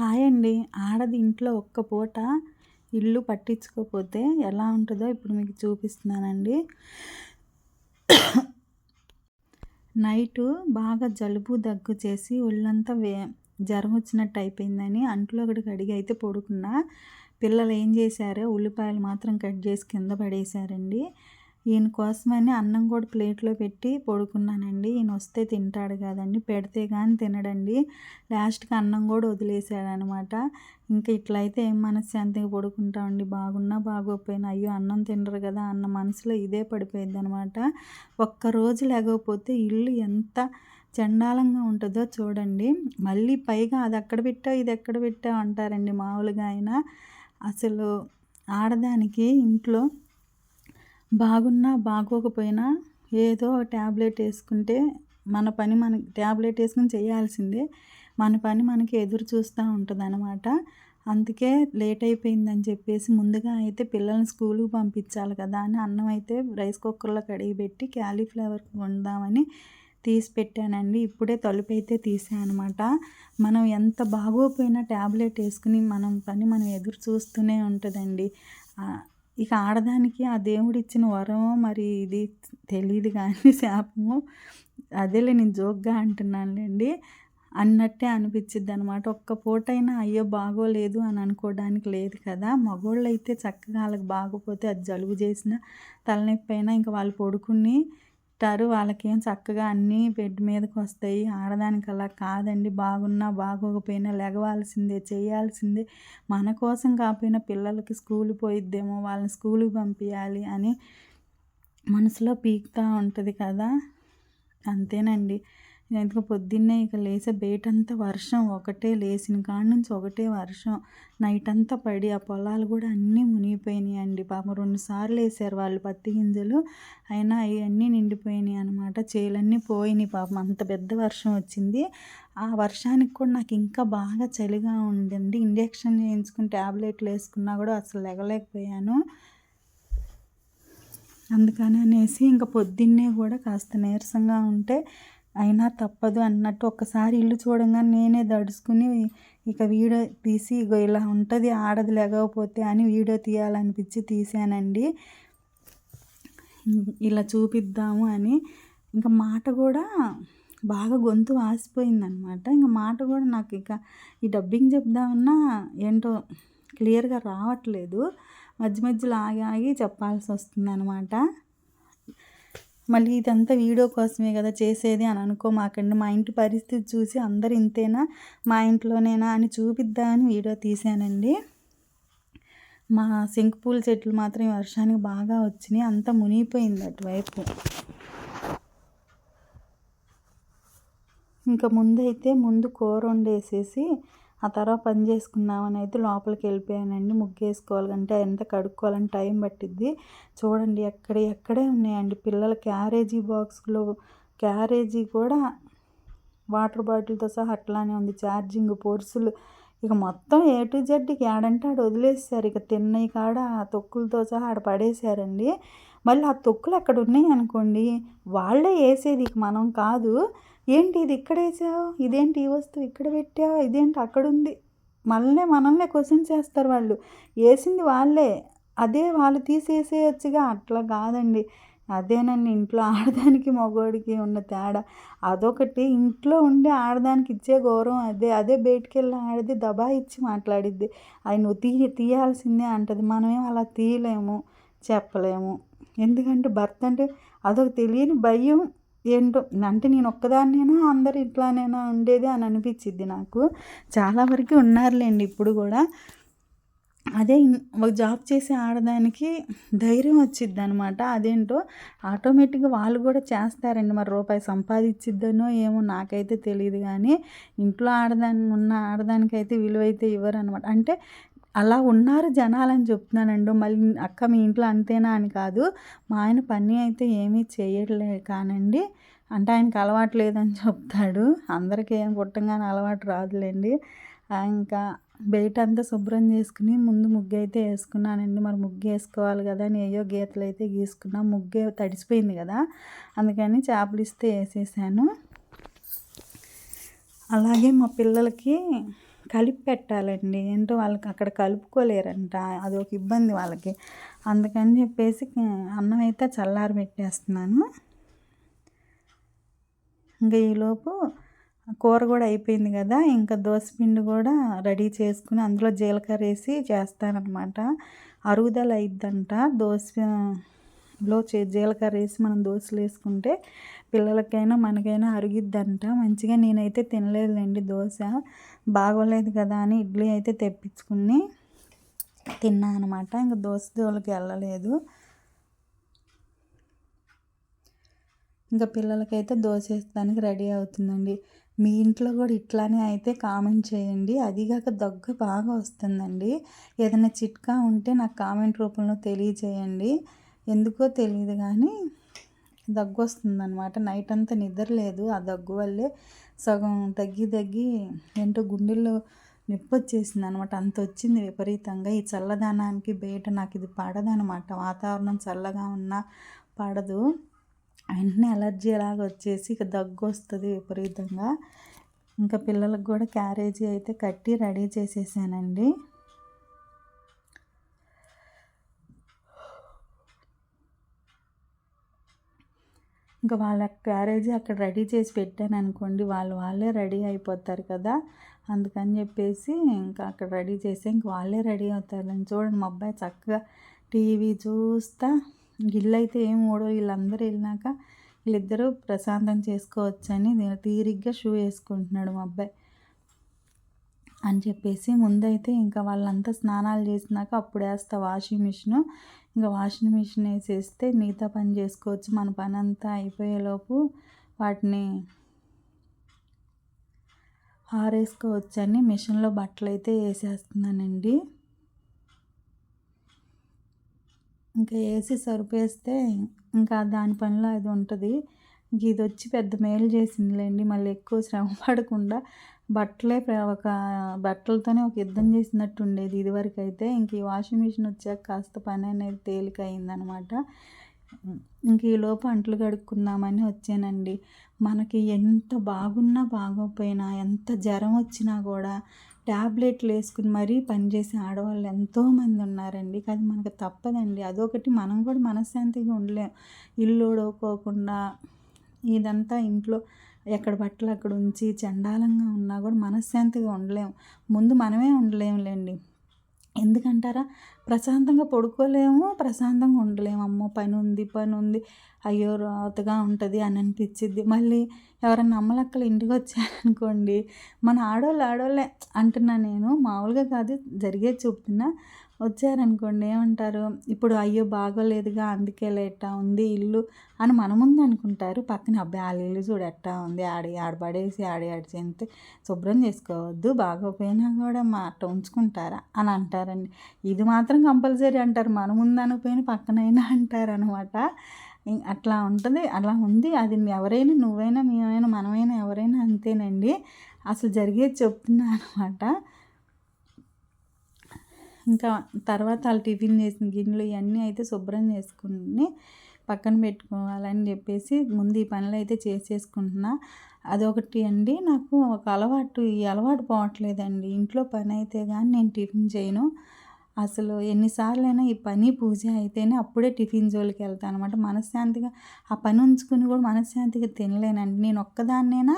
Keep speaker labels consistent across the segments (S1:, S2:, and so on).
S1: Hi అండి ఆడది ఇంట్లో ఒక్క పూట ఇల్లు పట్టించుకోకపోతే ఎలా ఉంటుందో ఇప్పుడు మీకు చూపిస్తున్నానండి. నైటు బాగా జలుబు దగ్గు చేసి ఒళ్ళంతా వే జ్వరం వచ్చినట్టు అయిపోయిందని అంట్లో ఒకటి కడిగి అయితే పడుకున్నా. పిల్లలు ఏం చేశారో? ఉల్లిపాయలు మాత్రం కట్ చేసి కింద పడేశారండి. ఈయన కోసమని అన్నం కూడా ప్లేట్లో పెట్టి పడుకున్నానండి. ఈయన వస్తే తింటాడు కదండి. పెడితే కానీ తినడండి. లాస్ట్కి అన్నం కూడా వదిలేశాడనమాట ఇంకా ఇంకా ఇట్లయితే ఏం మనశ్శాంతిగా పడుకుంటామండి. బాగున్నా బాగోపోయినా అయ్యో అన్నం తినరు కదా అన్న మనసులో ఇదే పడిపోయింది అనమాట ఒక్కరోజు లేకపోతే ఇల్లు ఎంత చండాలంగా ఉంటుందో చూడండి. మళ్ళీ పైగా అది ఎక్కడ పెట్టావు ఇది ఎక్కడ పెట్టావు అంటారండి మామూలుగా అయినా అసలు ఆడదానికి ఇంట్లో బాగున్నా బాగోకపోయినా ఏదో ట్యాబ్లెట్ వేసుకుంటే మన పని మనకి ట్యాబ్లెట్ వేసుకుని చేయాల్సిందే. మన పని మనకి ఎదురు చూస్తూ ఉంటుంది అనమాట అందుకే లేట్ అయిపోయిందని చెప్పేసి ముందుగా అయితే పిల్లల్ని స్కూల్కి పంపించాలి కదా అని అన్నం అయితే రైస్ కుక్కర్లో కడిగి పెట్టి క్యాలీఫ్లవర్ వండుదామని తీసి పెట్టానండి. ఇప్పుడే తలుపు అయితే తీసానమాట మనం ఎంత బాగోపోయినా ట్యాబ్లెట్ వేసుకుని మనం పని మనం ఎదురు చూస్తూనే ఉంటుందండి. ఇక ఆడదానికి ఆ దేవుడు ఇచ్చిన వరమో మరి ఇది తెలియదు కానీ శాపము అదేలే నేను జోక్గా అంటున్నానులేండి అన్నట్టే అనిపించిద్ది అనమాట ఒక్క పూటైనా అయ్యో బాగోలేదు అని అనుకోవడానికి లేదు కదా. మగోళ్ళు అయితే చక్కగా వాళ్ళకి బాగోపోతే అది జలుబు చేసిన తలనొప్పి అయినా ఇంకా వాళ్ళు పడుకుని ఉంటారు వాళ్ళకేం చక్కగా అన్నీ బెడ్ మీదకి వస్తాయి ఆడదానికి అలా కాదండి. బాగున్నా బాగోకపోయినా లెగవాల్సిందే చేయాల్సిందే. మన కోసం కాకపోయినా పిల్లలకి స్కూల్ పోయిద్దేమో వాళ్ళని స్కూల్కి పంపించాలి అని మనసులో పీకుతూ ఉంటుంది కదా. అంతేనండి. ఎందుకు పొద్దున్నే ఇక లేసే బయటంతా వర్షం. ఒకటే లేచిన కాడ నుంచి ఒకటే వర్షం. నైట్ అంతా పడి ఆ పొలాలు కూడా అన్నీ మునిగిపోయినాయి అండి పాపం రెండు సార్లు వేసారు వాళ్ళు పత్తి గింజలు. అయినా అవన్నీ నిండిపోయినాయి అనమాట చేలన్నీ పోయినాయి పాపం. అంత పెద్ద వర్షం వచ్చింది. ఆ వర్షానికి కూడా నాకు ఇంకా బాగా చలిగా ఉందండి. ఇంజక్షన్ చేయించుకుని ట్యాబ్లెట్లు వేసుకున్నా కూడా అసలు లెగలేకపోయాను. అందుకని అనేసి ఇంకా పొద్దున్నే కూడా కాస్త నీరసంగా ఉంటే అయినా తప్పదు అన్నట్టు ఒక్కసారి ఇల్లు చూడంగానే నేనే దడుచుకుని ఇక వీడియో తీసి ఇగో ఇలా ఉంటుంది ఆడది లేకపోతే అని వీడియో తీయాలనిపించి తీసానండి ఇలా చూపిద్దాము అని. ఇంకా మాట కూడా బాగా గొంతు వాసిపోయిందనమాట. ఇంకా మాట కూడా నాకు ఇక ఈ డబ్బింగ్ చెప్దామన్నా ఏంటో క్లియర్గా రావట్లేదు. మధ్య మధ్యలో ఆగి ఆగి చెప్పాల్సి వస్తుంది అనమాట మళ్ళీ ఇదంతా వీడియో కోసమే కదా చేసేది అని అనుకోమాకండి. మా ఇంటి పరిస్థితి చూసి అందరు ఇంతేనా మా ఇంట్లోనేనా అని చూపిద్దామని వీడియో తీసానండి మా సింక్ పూల చెట్లు మాత్రం ఈ వర్షానికి బాగా వచ్చినాయి. అంతా మునిగిపోయింది అటువైపు. ఇంకా ముందైతే ముందు కూర వండేసేసి ఆ తర్వాత పని చేసుకుందామని అయితే లోపలికి వెళ్ళిపోయానండి. ముగ్గు వేసుకోవాలంటే ఎంత కడుక్కోవాలని టైం పట్టిద్ది. చూడండి ఎక్కడ ఎక్కడే ఉన్నాయండి. పిల్లల క్యారేజీ బాక్స్లో క్యారేజీ కూడా వాటర్ బాటిల్తో సహా అట్లానే ఉంది. ఛార్జింగ్ పోర్సులు. ఇక మొత్తం ఏ టు జెడ్కి ఆడంటే ఆడ వదిలేసారు ఇక తిన్నయి కాడ ఆ తొక్కులతో సహా ఆడ పడేశారండి. మళ్ళీ ఆ తొక్కులు అక్కడ ఉన్నాయి అనుకోండి వాళ్ళే వేసేది ఇక మనం కాదు. ఏంటి ఇది ఇక్కడ వేసావు? ఇదేంటి ఈ వస్తువు ఇక్కడ పెట్టావు? ఇదేంటి అక్కడ ఉంది మనల్నే క్వశ్చన్ చేస్తారు వాళ్ళు. వేసింది వాళ్ళే. అదే వాళ్ళు తీసేసేయచ్చుగా. అట్లా కాదండి. అదేనండి ఇంట్లో ఆడదానికి మగవాడికి ఉన్న తేడా. అదొకటి. ఇంట్లో ఉండే ఆడదానికి ఇచ్చే గౌరవం అదే. అదే బయటికి వెళ్ళి ఆడది దబా ఇచ్చి మాట్లాడిద్ది. అది నువ్వు తీ తీయాల్సిందే అంటది. మనమేం అలా తీయలేము చెప్పలేము. ఎందుకంటే భర్త అంటే అదొక తెలియని భయం. ఏంటో అంటే నేను ఒక్కదాన్నేనా? అందరు ఇట్లానేనా? ఉండేది అని అనిపించిద్ది నాకు. చాలా వరకు ఉన్నారులేండి ఇప్పుడు కూడా. అదే ఒక జాబ్ చేసే ఆడదానికి ధైర్యం వచ్చిద్ది అనమాట అదేంటో ఆటోమేటిక్గా వాళ్ళు కూడా చేస్తారండి. మరి రూపాయి సంపాదించిద్దనో ఏమో నాకైతే తెలియదు కానీ ఇంట్లో ఆడదాని ఉన్న ఆడదానికైతే విలువ అయితే ఇవ్వరు అనమాట అంటే అలా ఉన్నారు జనాలని చెప్తున్నానండి. మళ్ళీ అక్క మీ ఇంట్లో అంతేనా అని కాదు. మా ఆయన పని అయితే ఏమీ చేయట్లేదు కానండి. అంటే ఆయనకి అలవాటు లేదని చెప్తాడు. అందరికీ ఏం పుట్టంగానే అలవాటు రాదులేండి. ఇంకా బయట అంతా శుభ్రం చేసుకుని ముందు ముగ్గు అయితే వేసుకున్నానండి. మరి ముగ్గు వేసుకోవాలి కదా అని ఏయో గీతలు అయితే గీసుకున్నా. ముగ్గే తడిసిపోయింది కదా. అందుకని చేపలు ఇస్తే వేసేసాను. అలాగే మా పిల్లలకి కలిపి పెట్టాలండి ఏంటో వాళ్ళకి అక్కడ కలుపుకోలేరంట. అది ఒక ఇబ్బంది వాళ్ళకి. అందుకని చెప్పేసి అన్నం అయితే చల్లారి పెట్టేస్తున్నాను. ఇంకా ఈలోపు కూర కూడా అయిపోయింది కదా. ఇంకా పిండి కూడా రెడీ చేసుకుని అందులో జీలకర్ర వేసి చేస్తానన్నమాట. అరుగుదల అయిద్దంట. దోశలో జీలకర్ర వేసి మనం దోశలు వేసుకుంటే పిల్లలకైనా మనకైనా అరిగిద్దంట. మంచిగా నేనైతే తినలేదులేండి దోశ. బాగోలేదు కదా అని ఇడ్లీ అయితే తెప్పించుకుని తిన్నా అనమాట ఇంకా దోశ దోలకి వెళ్ళలేదు. ఇంకా పిల్లలకైతే దోశ వేస్తానికి రెడీ అవుతుందండి. మీ ఇంట్లో కూడా ఇట్లానే అయితే కామెంట్ చేయండి. అదిగాక దగ్గు బాగా వస్తుందండి. ఏదైనా చిట్కా ఉంటే నాకు కామెంట్ రూపంలో తెలియజేయండి. ఎందుకో తెలియదు కానీ దగ్గు వస్తుందన్నమాట నైట్ అంతా నిద్ర లేదు. ఆ దగ్గు వల్లే సగం తగ్గి తగ్గి ఏంటో గుండెల్లో నొప్పి వచ్చేసింది అనమాట అంత వచ్చింది విపరీతంగా. ఈ చల్లదనానికి బయట నాకు ఇది పడదనమాట వాతావరణం చల్లగా ఉన్నా పడదు. వెంటనే అలర్జీ లాగా వచ్చేసి ఇక దగ్గు వస్తుంది విపరీతంగా. ఇంకా పిల్లలకు కూడా క్యారేజీ అయితే కట్టి రెడీ చేసేసానండి. ఇంకా వాళ్ళ క్యారేజీ అక్కడ రెడీ చేసి పెట్టాను అనుకోండి వాళ్ళు వాళ్ళే రెడీ అయిపోతారు కదా. అందుకని చెప్పేసి ఇంకా అక్కడ రెడీ చేసి ఇంక వాళ్ళే రెడీ అవుతారు చూడండి మా అబ్బాయి చక్కగా టీవీ చూస్తా. గిల్లు అయితే ఏం ఓడో వీళ్ళందరూ వెళ్ళినాక వీళ్ళిద్దరూ ప్రశాంతం చేసుకోవచ్చని తీరిగ్గా షూ వేసుకుంటున్నాడు మా అబ్బాయి. అని చెప్పేసి ముందైతే ఇంకా వాళ్ళంతా స్నానాలు చేసినాక అప్పుడు వేస్తా వాషింగ్ మిషన్. ఇంకా వాషింగ్ మిషన్ వేసేస్తే మిగతా పని చేసుకోవచ్చు. మన పని అంతా అయిపోయేలోపు వాటిని ఆరేసుకోవచ్చని మిషన్లో బట్టలు అయితే వేసేస్తున్నానండి. ఇంకా వేసి సరిపేస్తే ఇంకా దాని పనిలో అది ఉంటుంది. ఇది వచ్చి పెద్ద మేలు చేసిందిలేండి. మళ్ళీ ఎక్కువ శ్రమ పడకుండా బట్టలే ఒక బట్టలతోనే ఒక యుద్ధం చేసినట్టు ఉండేది ఇదివరకు అయితే ఇంక ఈ వాషింగ్ మిషన్ వచ్చాక కాస్త పని అనేది తేలిక అయిందనమాట ఇంక ఈలోపు అంట్లు కడుక్కుందామని వచ్చానండి. మనకి ఎంత బాగున్నా బాగోపోయినా ఎంత జ్వరం వచ్చినా కూడా ట్యాబ్లెట్లు వేసుకుని మరీ పనిచేసే ఆడవాళ్ళు ఎంతోమంది ఉన్నారండి. కానీ మనకు తప్పదండి. అదొకటి మనం కూడా మనశ్శాంతిగా ఉండలేం. ఇల్లు ఉడవకోకుండా ఇదంతా ఇంట్లో ఎక్కడ బట్టలు అక్కడ ఉంచి చండాలంగా ఉన్నా కూడా మనశ్శాంతిగా ఉండలేము. ముందు మనమే ఉండలేములేండి. ఎందుకంటారా? ప్రశాంతంగా పడుకోలేము ప్రశాంతంగా ఉండలేము. అమ్మో పని ఉంది పని ఉంది. అయ్యో రాతగా ఉంటుంది అని అనిపించిద్ది మళ్ళీ ఎవరైనా అమ్మలక్కలు ఇంటికి వచ్చారనుకోండి మన ఆడవాళ్ళు ఆడవాళ్ళే అంటున్నా నేను. మామూలుగా కాదు జరిగేది చెప్తున్నా. వచ్చారనుకోండి ఏమంటారు? ఇప్పుడు అయ్యో బాగోలేదుగా అందుకే ఎట్టా ఉంది ఇల్లు అని మన ముందు అనుకుంటారు. పక్కన అబ్బాయి వాళ్ళ ఇల్లు చూడు ఎట్టా ఉంది ఆడి ఆడబడేసి ఆడి ఆడి చెంతే శుభ్రం చేసుకోవద్దు బాగోపోయినా కూడా మా అట్ట ఉంచుకుంటారా? అని అంటారండి. ఇది మాత్రం కంపల్సరీ అంటారు. మన ముందు అనుకుపోయిన పక్కనైనా అంటారు అనమాట అట్లా ఉంటుంది అలా ఉంది. అది ఎవరైనా నువ్వైనా మేమైనా మనమైనా ఎవరైనా అంతేనండి. అసలు జరిగేది చెప్తున్నా అనమాట ఇంకా తర్వాత వాళ్ళు టిఫిన్ చేసిన గిన్నెలు ఇవన్నీ అయితే శుభ్రం చేసుకుని పక్కన పెట్టుకోవాలని చెప్పేసి ముందు ఈ పనులు అయితే చేసేసుకుంటున్నా. అదొకటి అండి. నాకు ఒక అలవాటు ఈ అలవాటు పోవట్లేదండి. ఇంట్లో పని అయితే కానీ నేను టిఫిన్ చేయను. అసలు ఎన్నిసార్లైనా ఈ పని పూజ అయితేనే అప్పుడే టిఫిన్ జోలికి వెళ్తాను అనమాట మనశ్శాంతిగా ఆ పని ఉంచుకుని కూడా మనశ్శాంతిగా తినలేనండి. నేను ఒక్కదాన్నైనా?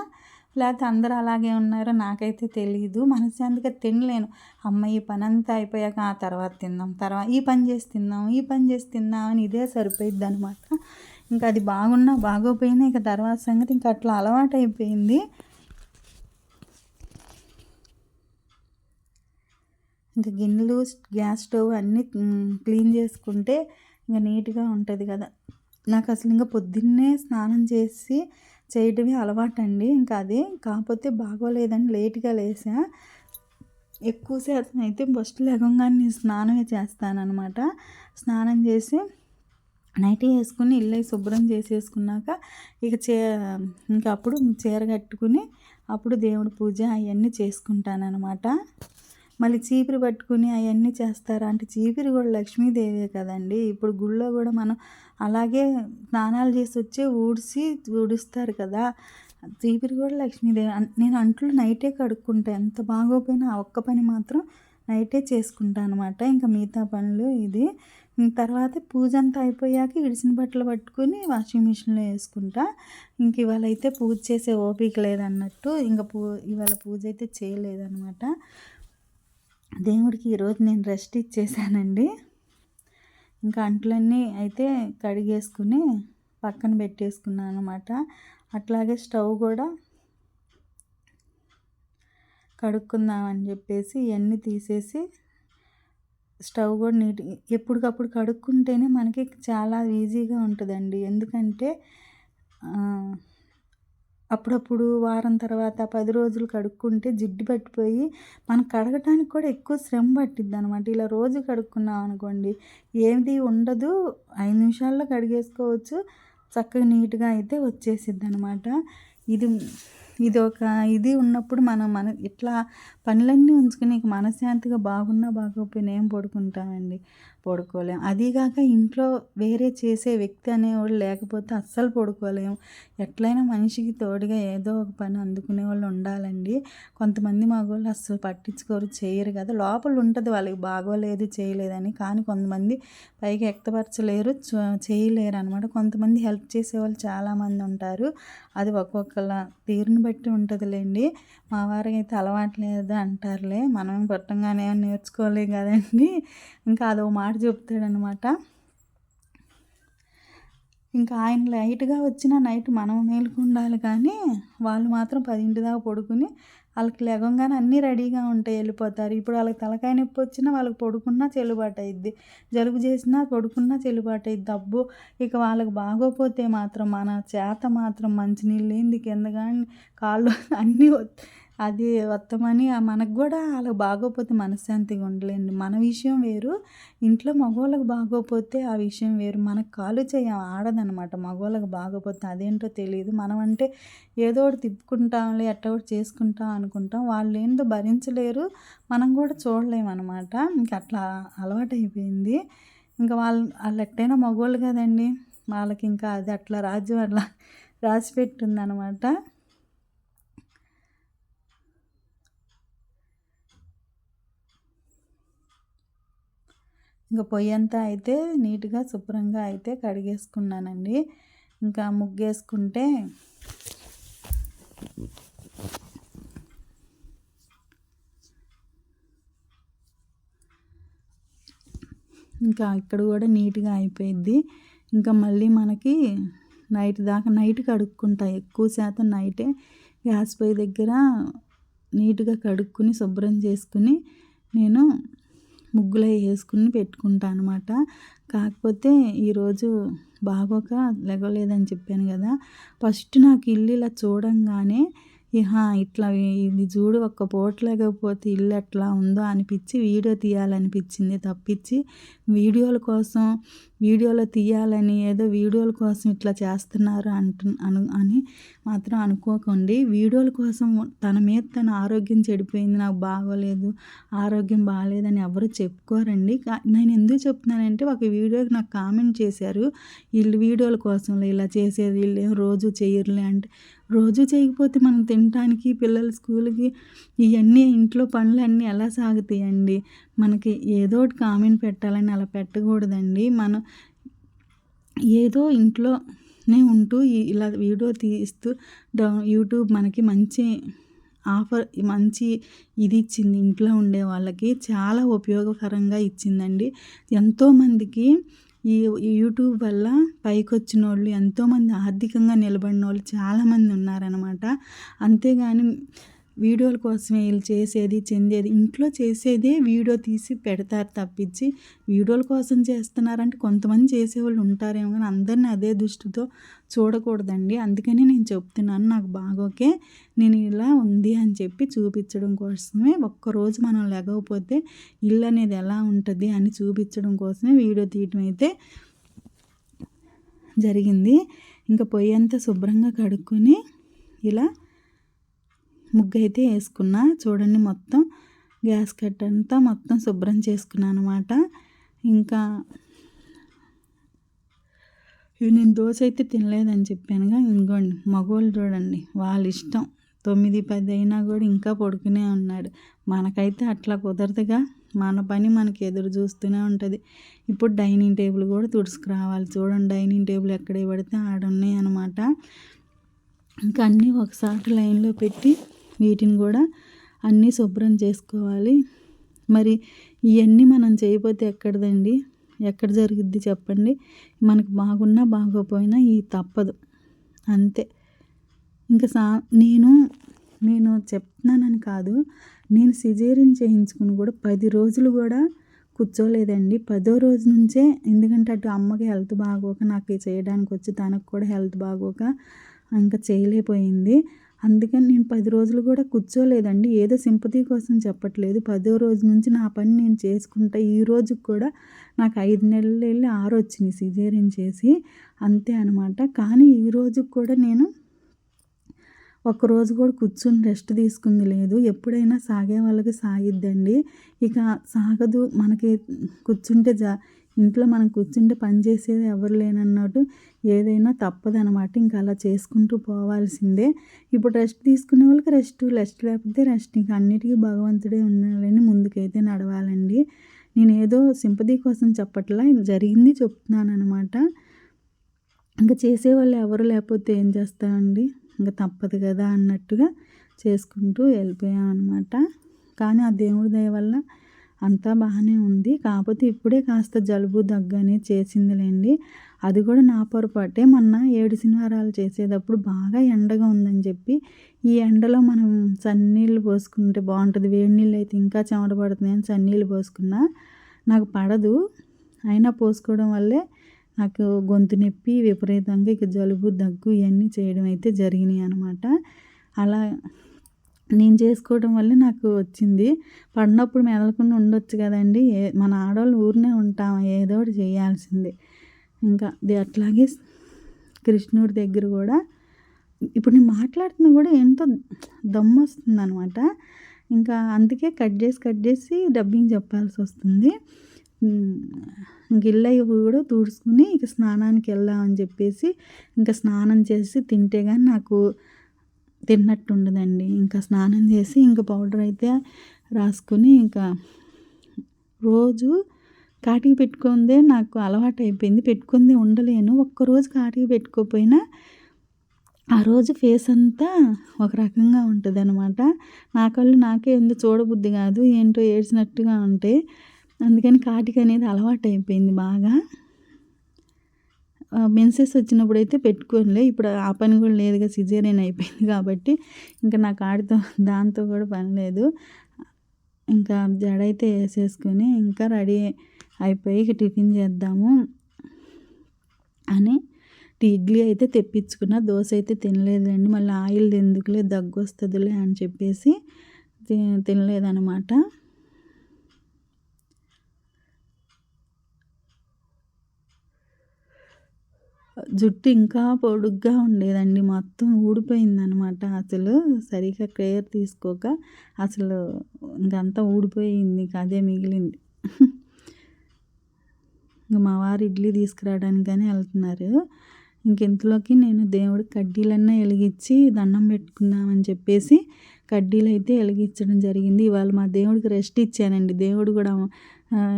S1: లేకపోతే అందరూ అలాగే ఉన్నారో నాకైతే తెలియదు మనశ్శాంతిగా తినలేను. అమ్మ ఈ పని అంతా అయిపోయాక ఆ తర్వాత తిందాం తర్వాత ఈ పని చేసి తిందాం ఈ పని చేసి తిందాం అని ఇదే సరిపోయిద్ది అనమాట ఇంకా అది బాగున్నా బాగోపోయినా ఇక తర్వాత సంగతి ఇంకా అట్లా అలవాటు అయిపోయింది. ఇంకా గిన్నెలు గ్యాస్ స్టవ్ అన్నీ క్లీన్ చేసుకుంటే ఇంకా నీట్గా ఉంటుంది కదా. నాకు అసలు ఇంకా పొద్దున్నే స్నానం చేసి చేయటమే అలవాటండి. ఇంకా అది కాకపోతే బాగోలేదని లేట్గా లేసా. ఎక్కువ శాతం అయితే ఫస్ట్ లేకంగానే స్నానమే చేస్తానన్నమాట. స్నానం చేసి నైట్ వేసుకుని ఇల్లు శుభ్రం చేసేసుకున్నాక ఇక చే ఇంకా అప్పుడు చీర కట్టుకుని అప్పుడు దేవుడి పూజ అవన్నీ చేసుకుంటానన్నమాట. మళ్ళీ చీపిరి పట్టుకుని అవన్నీ చేస్తారా. అంటే చీపిరి కూడా లక్ష్మీదేవే కదండి. ఇప్పుడు గుళ్ళో కూడా మనం అలాగే స్నానాలు చేసి వచ్చి ఊడ్చి ఊడుస్తారు కదా. చీపిరి కూడా లక్ష్మీదేవి. నేను అంట్లు నైటే కడుక్కుంటా. ఎంత బాగోపోయినా ఆ ఒక్క పని మాత్రం నైటే చేసుకుంటా అనమాట ఇంకా మిగతా పనులు ఇది. తర్వాత పూజ అంతా అయిపోయాక ఇడిసిన బట్టలు పట్టుకుని వాషింగ్ మిషన్లో వేసుకుంటా. ఇంక ఇవాళ అయితే పూజ చేసే ఓపిక లేదన్నట్టు. ఇంకా పూ ఇవాళ పూజ అయితే చేయలేదన్నమాట. దేవుడికి ఈరోజు నేను రెస్ట్ ఇచ్చేసానండి. ఇంకా అంట్లన్నీ అయితే కడిగేసుకుని పక్కన పెట్టేసుకున్నాను అనమాట అట్లాగే స్టవ్ కూడా కడుక్కుందామని చెప్పేసి ఇవన్నీ తీసేసి స్టవ్ కూడా నీట్ ఎప్పటికప్పుడు కడుక్కుంటేనే మనకి చాలా ఈజీగా ఉంటుందండి. ఎందుకంటే అప్పుడప్పుడు వారం తర్వాత పది రోజులు కడుక్కుంటే జిడ్డు పట్టిపోయి మనం కడగటానికి కూడా ఎక్కువ శ్రమ పట్టిద్ది అనమాట ఇలా రోజు కడుక్కున్నాం అనుకోండి ఏది ఉండదు. ఐదు నిమిషాల్లో కడిగేసుకోవచ్చు. చక్కగా నీట్గా అయితే వచ్చేసిద్ది అనమాట ఇది ఇది ఒక ఇది ఉన్నప్పుడు మనం మన ఇట్లా పనులన్నీ ఉంచుకుని మనశ్శాంతిగా బాగున్నా బాగోపోయినా ఏం పడుకుంటామండి. పడుకోలేం. అదీగాక ఇంట్లో వేరే చేసే వ్యక్తి అనేవాడు లేకపోతే అస్సలు పడుకోలేము ఎట్లయినా మనిషికి తోడుగా ఏదో ఒక పని అందుకునే వాళ్ళు ఉండాలండి. కొంతమంది మగవాళ్ళు అస్సలు పట్టించుకోరు చేయరు కదా. లోపల ఉంటుంది వాళ్ళకి బాగోలేదు చేయలేదని. కానీ కొంతమంది పైకి వ్యక్తపరచలేరు చేయలేరు అనమాట కొంతమంది హెల్ప్ చేసేవాళ్ళు చాలామంది ఉంటారు. అది ఒక్కొక్కల తీరుని బట్టి ఉంటుందిలేండి. మా వారికి అయితే అలవాటు లేదు అంటారులే. మనం పుట్టంగానే ఏం నేర్చుకోలే కదండి. ఇంకా అదో మాట చెప్తాడనమాట ఇంకా ఆయన లైట్గా వచ్చిన నైట్ మనం మేలుకుండాలి కానీ వాళ్ళు మాత్రం పదింటి దాకా పడుకుని వాళ్ళకి లెగంగానే అన్నీ రెడీగా ఉంటాయి వెళ్ళిపోతారు. ఇప్పుడు వాళ్ళకి తలకాయ నొప్పి వచ్చినా వాళ్ళకి పడుకున్నా చెల్లుబాటు అయింది జలుబు చేసినా పడుకున్నా చెల్లుబాటు అయింది దబ్బు ఇక వాళ్ళకి బాగోపోతే మాత్రం మన చేత మాత్రం మంచినీళ్ళు ఏంది కింద కానీ కాళ్ళు అన్నీ అది వత్తమని మనకు కూడా వాళ్ళకి బాగోపోతే మనశ్శాంతిగా ఉండలేండి. మన విషయం వేరు ఇంట్లో మగవాళ్ళకి బాగోపోతే ఆ విషయం వేరు. మనకు కాలు చేయ ఆడదనమాట మగవాళ్ళకి బాగోపోతే అదేంటో తెలియదు. మనం అంటే ఏదో ఒకటి తిప్పుకుంటాంలే ఎట్ట ఒకటి చేసుకుంటాం అనుకుంటాం. వాళ్ళు ఏందో భరించలేరు. మనం కూడా చూడలేము అనమాట ఇంకా అట్లా అలవాటు అయిపోయింది ఇంకా వాళ్ళు వాళ్ళు ఎట్టైనా మగవాళ్ళు కదండి. వాళ్ళకి ఇంకా అది అట్లా రాజ్యం అట్లా రాసి పెట్టిందనమాట ఇంకా పొయ్యి అంతా అయితే నీట్గా శుభ్రంగా అయితే కడిగేసుకున్నానండి. ఇంకా ముగ్గేసుకుంటే ఇంకా ఇక్కడ కూడా నీట్గా అయిపోయింది ఇంకా మళ్ళీ మనకి నైట్ దాకా నైట్ కడుక్కుంటా. ఎక్కువ శాతం నైటే గ్యాస్ పొయ్యి దగ్గర నీట్గా కడుక్కుని శుభ్రం చేసుకుని నేను ముగ్గులు అవి వేసుకుని పెట్టుకుంటాను అనమాట కాకపోతే ఈరోజు బాగోక లెగలేదని చెప్పాను కదా. ఫస్ట్ నాకు ఇల్లు ఇలా చూడంగానే ఇహా ఇట్లా ఇది చూడు ఒక్క పూట లేకపోతే ఇల్లు ఎట్లా ఉందో అనిపించి వీడియో తీయాలనిపించింది తప్పించి వీడియోల కోసం వీడియోలో తీయాలని ఏదో వీడియోల కోసం ఇట్లా చేస్తున్నారు అంటు అను అని మాత్రం అనుకోకండి. వీడియోల కోసం తన మీద తన ఆరోగ్యం చెడిపోయింది నాకు బాగోలేదు ఆరోగ్యం బాగాలేదని ఎవరు చెప్పుకోరండి. నేను ఎందుకు చెప్తున్నానంటే ఒక వీడియోకి నాకు కామెంట్ చేశారు వీళ్ళు వీడియోల కోసం ఇలా చేసేది వీళ్ళు ఏం రోజు చేయరులే అంటే రోజు చేయకపోతే మనం తినడానికి పిల్లల స్కూల్కి ఇవన్నీ ఇంట్లో పనులు అన్నీ ఎలా సాగుతాయండి? మనకి ఏదో ఒకటి కామెంట్ పెట్టాలని అలా పెట్టకూడదండి. మనం ఏదో ఇంట్లోనే ఉంటూ ఇలా వీడియో తీస్తూ డౌ- యూట్యూబ్ మనకి మంచి ఆఫర్ మంచి ఇది ఇచ్చింది. ఇంట్లో ఉండే వాళ్ళకి చాలా ఉపయోగకరంగా ఇచ్చిందండి. ఎంతోమందికి ఈ యూట్యూబ్ వల్ల పైకి వచ్చిన వాళ్ళు ఎంతోమంది ఆర్థికంగా నిలబడిన వాళ్ళు చాలామంది ఉన్నారనమాట అంతేగాని వీడియోల కోసమే వీళ్ళు చేసేది చెందేది ఇంట్లో చేసేదే వీడియో తీసి పెడతారు తప్పించి వీడియోల కోసం చేస్తున్నారంటే కొంతమంది చేసేవాళ్ళు ఉంటారేమో కానీ అందరిని అదే దృష్టితో చూడకూడదండి. అందుకని నేను చెప్తున్నాను నాకు బాగోకే నేను ఇలా ఉంది అని చెప్పి చూపించడం కోసమే ఒక్కరోజు మనం లేకపోతే ఇల్లు అనేది ఎలా ఉంటుంది అని చూపించడం కోసమే వీడియో తీయటం అయితే జరిగింది. ఇంకా పొయ్యి అంతా శుభ్రంగా కడుక్కొని ఇలా ముగ్గు అయితే వేసుకున్నా. చూడండి మొత్తం గ్యాస్ కట్ అంతా మొత్తం శుభ్రం చేసుకున్నాను అనమాట ఇంకా నేను దోశ అయితే తినలేదని చెప్పానుగా. ఇంకోండి మగవాళ్ళు చూడండి వాళ్ళ ఇష్టం. తొమ్మిది పది అయినా కూడా ఇంకా పడుకునే ఉన్నాడు. మనకైతే అట్లా కుదరదుగా. మన పని మనకి ఎదురు చూస్తూనే ఉంటుంది. ఇప్పుడు డైనింగ్ టేబుల్ కూడా తుడుచుకురావాలి. చూడండి డైనింగ్ టేబుల్ ఎక్కడ పడితే ఆడున్నాయి అనమాట ఇంకా అన్నీ ఒకసారి లైన్లో పెట్టి వీటిని కూడా అన్నీ శుభ్రం చేసుకోవాలి. మరి ఇవన్నీ మనం చేయకపోతే ఎక్కడదండి? ఎక్కడ జరిగిద్ది చెప్పండి. మనకు బాగున్నా బాగోపోయినా ఈ తప్పదు. అంతే. ఇంకా సా నేను నేను చెప్తున్నానని కాదు. నేను సిజేరియన్ చేయించుకుని కూడా పది రోజులు కూడా కూర్చోలేదండి. పదో రోజు నుంచే ఎందుకంటే అటు అమ్మకి హెల్త్ బాగోక నాకు చేయడానికి వచ్చి తనకు కూడా హెల్త్ బాగోక ఇంకా చేయలేకపోయింది. అందుకని నేను పది రోజులు కూడా కూర్చోలేదండి. ఏదో సింపతి కోసం చెప్పట్లేదు. పదో రోజు నుంచి నా పని నేను చేసుకుంటా. ఈ రోజు కూడా నాకు ఐదు నెలలు వెళ్ళి ఆరు వచ్చినాయి సిజేరియన్ చేసి అంతే అనమాట కానీ ఈ రోజు కూడా నేను ఒక్కరోజు కూడా కూర్చుని రెస్ట్ తీసుకుంది లేదు. ఎప్పుడైనా సాగే వాళ్ళకి సాగిద్దండి ఇక సాగదు. మనకి కూర్చుంటే జా ఇంట్లో మనం కూర్చుంటే పని చేసేది ఎవరు లేనన్నట్టు ఏదైనా తప్పదనమాట ఇంకా అలా చేసుకుంటూ పోవాల్సిందే. ఇప్పుడు రెస్ట్ తీసుకునే వాళ్ళకి రెస్ట్ రెస్ట్ లేకపోతే రెస్ట్. ఇంకా అన్నిటికీ భగవంతుడే ఉండాలని ముందుకైతే నడవాలండి. నేను ఏదో సింపతి కోసం చెప్పట్లా జరిగింది చెప్తున్నాను అనమాట ఇంకా చేసేవాళ్ళు ఎవరు లేకపోతే ఏం చేస్తామండి ఇంకా తప్పదు కదా అన్నట్టుగా చేసుకుంటూ వెళ్ళిపోయాం అనమాట కానీ ఆ దేవుడి దయ వల్ల అంతా బాగానే ఉంది. కాకపోతే ఇప్పుడే కాస్త జలుబు దగ్గు అనేది చేసిందిలేండి. అది కూడా నా పొరపాటే. మొన్న ఏడు శనివారాలు చేసేటప్పుడు బాగా ఎండగా ఉందని చెప్పి ఈ ఎండలో మనం చన్నీళ్ళు పోసుకుంటే బాగుంటుంది. వేడి నీళ్ళు అయితే ఇంకా చెమట పడుతుంది అని చన్నీళ్ళు పోసుకున్నా నాకు పడదు. అయినా పోసుకోవడం వల్లే నాకు గొంతు నొప్పి విపరీతంగా ఇక జలుబు దగ్గు ఇవన్నీ చేయడం అయితే జరిగినాయి అనమాట అలా నేను చేసుకోవడం వల్ల నాకు వచ్చింది. పడినప్పుడు మెదలకుండా ఉండొచ్చు కదండి. ఏ మన ఆడవాళ్ళు ఊరినే ఉంటాం ఏదో ఒకటి చేయాల్సిందే. ఇంకా అట్లాగే కృష్ణుడి దగ్గర కూడా ఇప్పుడు నేను మాట్లాడుతున్నా కూడా ఎంతో దమ్ము వస్తుంది అనమాట ఇంకా అందుకే కట్ చేసి కట్ చేసి డబ్బింగ్ చెప్పాల్సి వస్తుంది. గిల్లయ్య కూడా తుడుచుకుని ఇక స్నానానికి వెళ్దామని చెప్పేసి ఇంకా స్నానం చేసి తింటే కానీ నాకు తిన్నట్టు ఉండదండి ఇంకా స్నానం చేసి ఇంకా పౌడర్ అయితే రాసుకుని ఇంకా రోజు కాటికి పెట్టుకుందే నాకు అలవాటు అయిపోయింది పెట్టుకుందే ఉండలేను. ఒక్కరోజు కాటికి పెట్టుకోపోయినా ఆ రోజు ఫేస్ అంతా ఒక రకంగా ఉంటుంది అనమాట నా కళ్ళు నాకే ఎందుకు చూడబుద్ధి కాదు ఏంటో ఏడ్చినట్టుగా ఉంటే. అందుకని కాటికి అనేది అలవాటు అయిపోయింది బాగా. మెన్సెస్ వచ్చినప్పుడు అయితే పెట్టుకోలే ఇప్పుడు ఆ పని కూడా లేదుగా సిజేరియన్ అయిపోయింది కాబట్టి ఇంకా నా కాడితో దాంతో కూడా పని లేదు. ఇంకా జడ అయితే వేసేసుకొని ఇంకా రెడీ అయిపోయి ఇక టిఫిన్ చేద్దాము అని ఇడ్లీ అయితే తెప్పించుకున్న. దోశ అయితే తినలేదండి మళ్ళీ ఆయిల్ ఎందుకులే దగ్గు వస్తుందిలే అని చెప్పేసి తినలేదనమాట జుట్టు ఇంకా పొడుగ్గా ఉండేదండి. మొత్తం ఊడిపోయిందనమాట అసలు సరిగ్గా కేర్ తీసుకోక అసలు ఇంకంతా ఊడిపోయింది. అదే మిగిలింది. ఇంకా మా వారు ఇడ్లీ తీసుకురావడానికి కానీ వెళ్తున్నారు. ఇంకెంతలోకి నేను దేవుడికి కడ్డీలన్నా వెలిగించి దండం పెట్టుకుందామని చెప్పేసి కడ్డీలు అయితే వెలిగించడం జరిగింది. ఇవాళ మా దేవుడికి రెస్ట్ ఇచ్చానండి. దేవుడు కూడా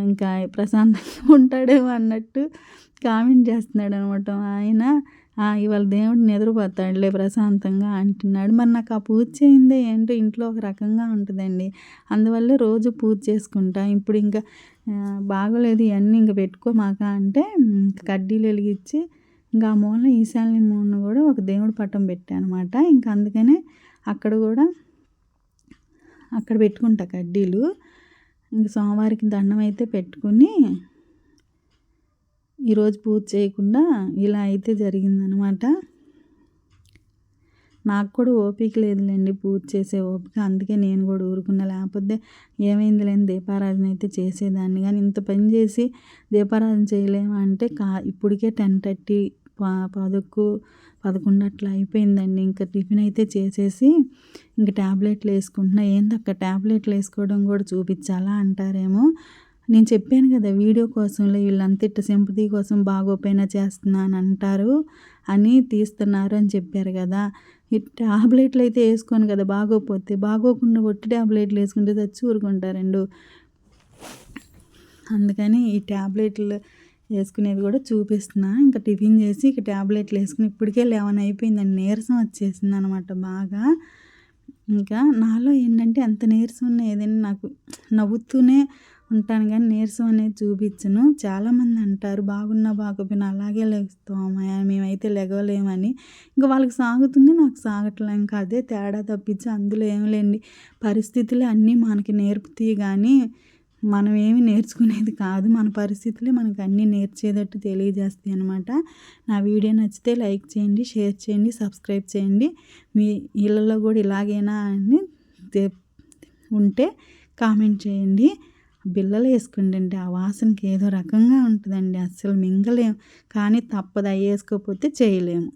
S1: ఇంకా ప్రశాంతంగా ఉంటాడేమో అన్నట్టు కామెంట్ చేస్తున్నాడు అనమాట ఆయన ఇవాళ దేవుడు నిద్రపోతాడులే ప్రశాంతంగా అంటున్నాడు. మరి నాకు ఆ పూజ చేయిందే ఏంటో ఇంట్లో ఒక రకంగా ఉంటుందండి. అందువల్ల రోజు పూజ చేసుకుంటా. ఇప్పుడు ఇంకా బాగోలేదు ఇవన్నీ ఇంకా పెట్టుకోమాక అంటే కడ్డీలు వెలిగించి ఇంకా ఆ మూలన ఈశాన్య మూలన కూడా ఒక దేవుడి పట్టం పెట్టానమాట. అనమాట ఇంకా అందుకనే అక్కడ కూడా అక్కడ పెట్టుకుంటా కడ్డీలు. ఇంక సోమవారికి దండం అయితే పెట్టుకుని ఈరోజు పూజ చేయకుండా ఇలా అయితే జరిగిందనమాట నాకు కూడా ఓపిక లేదులేండి పూజ చేసే ఓపిక. అందుకే నేను కూడా ఊరుకున్నా. లేకపోతే ఏమైంది లేని దీపారాధన అయితే చేసేదాన్ని. కానీ ఇంత పని చేసి దీపారాధన చేయలేమంటే కా ఇప్పటికే టెన్ థర్టీ పదకు పదకొండు అట్లా అయిపోయిందండి. ఇంకా టిఫిన్ అయితే చేసేసి ఇంకా ట్యాబ్లెట్లు వేసుకుంటున్నా. ఏందక్క ట్యాబ్లెట్లు వేసుకోవడం కూడా చూపించాలా అంటారేమో. నేను చెప్పాను కదా వీడియో కోసంలో వీళ్ళంతా ఇట్ట సింపతి కోసం బాగోపోయినా చేస్తున్నాను అంటారు అని తీస్తున్నారు అని చెప్పారు కదా. ఈ ట్యాబ్లెట్లు అయితే వేసుకోను కదా బాగోపోతే బాగోకుండా ఒట్టి ట్యాబ్లెట్లు వేసుకుంటే చచ్చి ఊరుకుంటారండు అందుకని ఈ ట్యాబ్లెట్లు వేసుకునేది కూడా చూపిస్తున్నా. ఇంకా టిఫిన్ చేసి ఇక ట్యాబ్లెట్లు వేసుకుని ఇప్పటికే లెవెన్ అయిపోయిందండి. నీరసం వచ్చేసింది అనమాట బాగా. ఇంకా నాలో ఏంటంటే ఎంత నీరసం ఉన్నా ఏదైనా నాకు నవ్వుతూనే ఉంటాను కానీ నీరసం అనేది చూపించను. చాలామంది అంటారు బాగున్నా బాగోపోయినా అలాగే లేస్తామయ్యా మేమైతే లెగవలేమని ఇంకా వాళ్ళకి సాగుతుంది నాకు సాగట్లే. ఇంకా అదే తేడా తప్పించి అందులో ఏమి లేండి. పరిస్థితులు అన్నీ మనకి నేర్పుతాయి కానీ మనం ఏమి నేర్చుకునేది కాదు. మన పరిస్థితులే మనకు అన్నీ నేర్చేటట్టు తెలియజేస్తాయి అనమాట నా వీడియో నచ్చితే లైక్ చేయండి షేర్ చేయండి సబ్స్క్రైబ్ చేయండి. మీ ఇళ్ళల్లో కూడా ఇలాగైనా అని ఉంటే కామెంట్ చేయండి. బిల్లలు వేసుకుంటుంటే ఆ వాసనకి ఏదో రకంగా ఉంటుందండి. అస్సలు మింగలేము కానీ తప్పదు. అవి వేసుకోకపోతే చేయలేము.